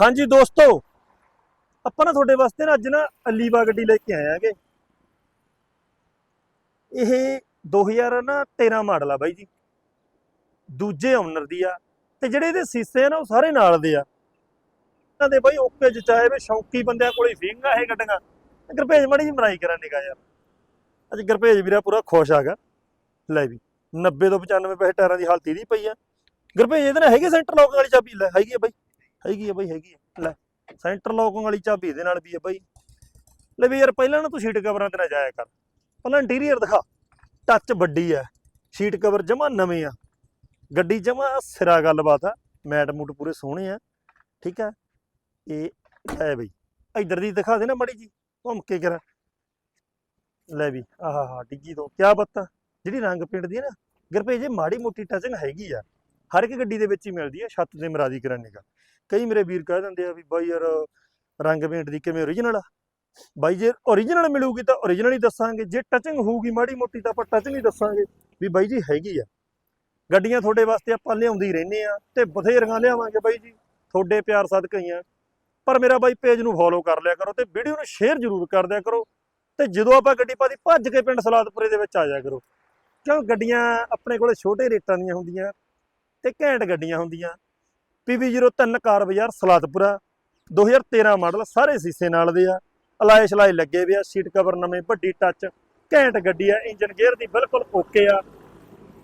ਹਾਂਜੀ ਦੋਸਤੋ, ਆਪਾਂ ਨਾ ਤੁਹਾਡੇ ਵਾਸਤੇ ਨਾ ਅੱਜ ਨਾ ਅਲੀਵਾ ਗੱਡੀ ਲੈ ਕੇ ਆਏ ਆਂਗੇ ਇਹ 2013 ਮਾਡਲ ਆ ਬਾਈ ਜੀ। ਦੂਜੇ ਓਨਰ ਦੀ ਆ ਤੇ ਜਿਹੜੇ ਇਹਦੇ ਸੀਸੇ ਆ ਨਾ, ਉਹ ਸਾਰੇ ਨਾਲ ਦੇ ਆ। ਇਹਨਾਂ ਦੇ ਬਾਈ ਓਕੇ ਜਚਾਏ ਵੇ ਸ਼ੌਂਕੀ ਬੰਦਿਆਂ ਕੋਲੇ ਫੀਂਗਾ ਇਹ ਗੱਡੀਆਂ। ਗੁਰਭੇਜ ਮਾੜੀ ਜੀ ਮਰਾਈ ਕਰਾਂ ਨਿਕਾ ਯਾਰ। ਅੱਜ ਗੁਰਪੇਜ ਵੀਰਾ ਪੂਰਾ ਖੁਸ਼ ਆਗਾ ਲੈ ਵੀ 90 ਤੋਂ 95 ਪੈਸੇ ਟਾਇਰਾਂ ਦੀ ਹਾਲਤ ਇਹਦੀ ਪਈ ਆ। ਗੁਰਪੇਜ ਇਹਦੇ ਨਾਲ ਹੈਗੇ ਸੈਂਟਰ ਲੌਕ ਵਾਲੀ ਚਾਬੀ? ਲੈ, ਹੈਗੀ ਆ ਬਾਈ। ਹੈਗੀ ਆ ਬਾਈ, ਹੈਗੀ ਆ। ਲੈ ਸੈਂਟਰ ਲੌਕਿੰਗ ਵਾਲੀ ਚਾਬੀ ਇਹਦੇ ਨਾਲ ਵੀ ਆ ਬਾਈ। ਲੈ ਵੀ ਯਾਰ, ਪਹਿਲਾਂ ਨਾ ਤੂੰ ਸ਼ੀਟ ਕਵਰਾਂ ਤੇ ਨਾ ਜਾਇਆ ਕਰ। ਪਹਿਲਾਂ ਇੰਟੀਰੀਅਰ ਦਿਖਾ। ਟੱਚ ਵੱਡੀ ਆ। ਸ਼ੀਟ ਕਵਰ ਜਮਾ ਨਵੇਂ ਆ। ਗੱਡੀ ਜਮਾ ਸਿਰਾ ਗੱਲਬਾਤ ਆ। ਮੈਟ ਮੂਟ ਪੂਰੇ ਸੋਹਣੇ ਆ। ਠੀਕ ਆ? ਇਹ ਲੈ ਬਈ, ਇਧਰ ਦੀ ਦਿਖਾ ਦੇ ਨਾ ਮੜੀ ਜੀ ਘੁੰਮ ਕੇ ਕਰ ਲੈ ਵੀ, ਆਹਾ ਹਾ, ਡਿੱਗੀ ਤੋਂ। ਕਿਆ ਬੱਤਾ ਜਿਹੜੀ ਰੰਗ ਪੇਂਟ ਦੀ ਹੈ ਨਾ, ਗੁਰਪ੍ਰੀਤ ਜੇ, ਮਾੜੀ ਮੋਟੀ ਟਚਿੰਗ ਹੈਗੀ ਆ। ਹਰ ਇੱਕ ਗੱਡੀ ਦੇ ਵਿੱਚ ਹੀ ਮਿਲਦੀ ਆ, ਛੱਤ ਤੇ ਮਰਾਦੀ ਕਰਾਨੇ ਦਾ ਕਈ ਮੇਰੇ ਵੀਰ ਕਹਿ ਦਿੰਦੇ ਆ ਵੀ ਬਾਈ ਯਾਰ ਰੰਗ ਪੇਂਟ ਦੀ ਕਿਵੇਂ ਓਰੀਜਨਲ ਆ? ਬਾਈ ਜੇ ਓਰੀਜਨਲ ਮਿਲੂਗੀ ਤਾਂ ਓਰੀਜਨਲ ਹੀ ਦੱਸਾਂਗੇ, ਜੇ ਟਚਿੰਗ ਹੋਊਗੀ ਮਾੜੀ ਮੋਟੀ ਤਾਂ ਆਪਾਂ ਟਚ ਨਹੀਂ ਦੱਸਾਂਗੇ, ਵੀ ਬਾਈ ਜੀ ਹੈਗੀ ਆ। ਗੱਡੀਆਂ ਤੁਹਾਡੇ ਵਾਸਤੇ ਆਪਾਂ ਲਿਆਉਂਦੇ ਹੀ ਰਹਿੰਦੇ ਆ ਤੇ ਬਥੇਰੀਆਂ ਲਿਆਵਾਂਗੇ ਬਾਈ ਜੀ, ਤੁਹਾਡੇ ਪਿਆਰ ਸਦਕਾ ਹੀ ਆ ਪਰ ਮੇਰਾ ਬਾਈ ਪੇਜ ਨੂੰ ਫੋਲੋ ਕਰ ਲਿਆ ਕਰੋ ਤੇ ਵੀਡੀਓ ਨੂੰ ਸ਼ੇਅਰ ਜ਼ਰੂਰ ਕਰ ਦਿਆ ਕਰੋ ਤੇ ਜਦੋਂ ਆਪਾਂ ਗੱਡੀ ਪਾਦੀ ਭੱਜ ਕੇ ਪਿੰਡ ਸਲਾਦਪੁਰੇ ਦੇ ਵਿੱਚ ਆ ਜਾਇਆ ਕਰੋ। ਕਿਉਂ? ਗੱਡੀਆਂ ਆਪਣੇ ਕੋਲੇ ਛੋਟੇ ਰੇਟਾਂ ਦੀਆਂ ਹੁੰਦੀਆਂ ਤੇ ਘੈਂਟ ਗੱਡੀਆਂ ਹੁੰਦੀਆਂ। PV03 ਕਾਰ ਬਾਜ਼ਾਰ ਸਲਾਦਪੁਰਾ 2013 ਮਾਡਲ ਸਾਰੇ ਸੀਸੇ ਨਾਲ ਦੇ ਆ। ਅਲਾਏ ਸ਼ਲਾਏ ਲੱਗੇ ਵੇ ਆ। ਸੀਟ ਕਵਰ ਨਵੇਂ, ਵੱਡੀ ਟੱਚ ਘੈਂਟ ਗੱਡੀ ਆ। ਇੰਜਨ ਗੇਅਰ ਦੀ ਬਿਲਕੁਲ ਓਕੇ ਆ।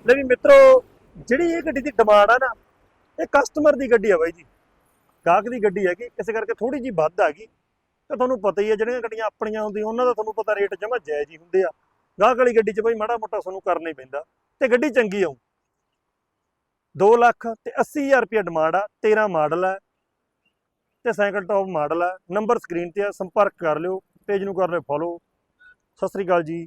ਲੈ ਵੀ ਮਿੱਤਰੋ, ਜਿਹੜੀ ਇਹ ਗੱਡੀ ਦੀ ਡਿਮਾਂਡ ਆ ਨਾ, ਇਹ ਕਸਟਮਰ ਦੀ ਗੱਡੀ ਆ ਬਾਈ ਜੀ। ਗਾਹਕ ਦੀ ਗੱਡੀ ਹੈਗੀ। ਇਸ ਕਰਕੇ ਥੋੜੀ ਜੀ ਵੱਧ ਆ ਗਈ। ਤਾਂ ਤੁਹਾਨੂੰ ਪਤਾ ਹੀ ਆ, ਜਿਹੜੀਆਂ ਗੱਡੀਆਂ ਆਪਣੀਆਂ ਹੁੰਦੀਆਂ, ਉਹਨਾਂ ਦਾ ਤੁਹਾਨੂੰ ਪਤਾ ਰੇਟ ਜਮਾ ਜਾਇਜ਼ ਹੀ ਹੁੰਦੇ ਆ। ਗਾਹਕ ਵਾਲੀ ਗੱਡੀ 'ਚ ਬਾਈ ਮਾੜਾ ਮੋਟਾ ਤੁਹਾਨੂੰ ਕਰਨਾ ਹੀ ਪੈਂਦਾ। ਤੇ ਗੱਡੀ ਚੰਗੀ ਆਉ 2 ਲੱਖ ਤੇ 80000 ਰੁਪਏ ਡਿਮਾਂਡ ਆ 13 ਮਾਡਲ ਆ। ਤੇ ਸਾਈਕਲ ਟੌਪ ਮਾਡਲ ਆ। ਨੰਬਰ ਸਕਰੀਨ ਤੇ ਆ, ਸੰਪਰਕ ਕਰ ਲਿਓ ਪੇਜ ਨੂੰ ਕਰ ਲਿਓ ਫੋਲੋ ਸਤਿ ਸ੍ਰੀ ਅਕਾਲ ਜੀ।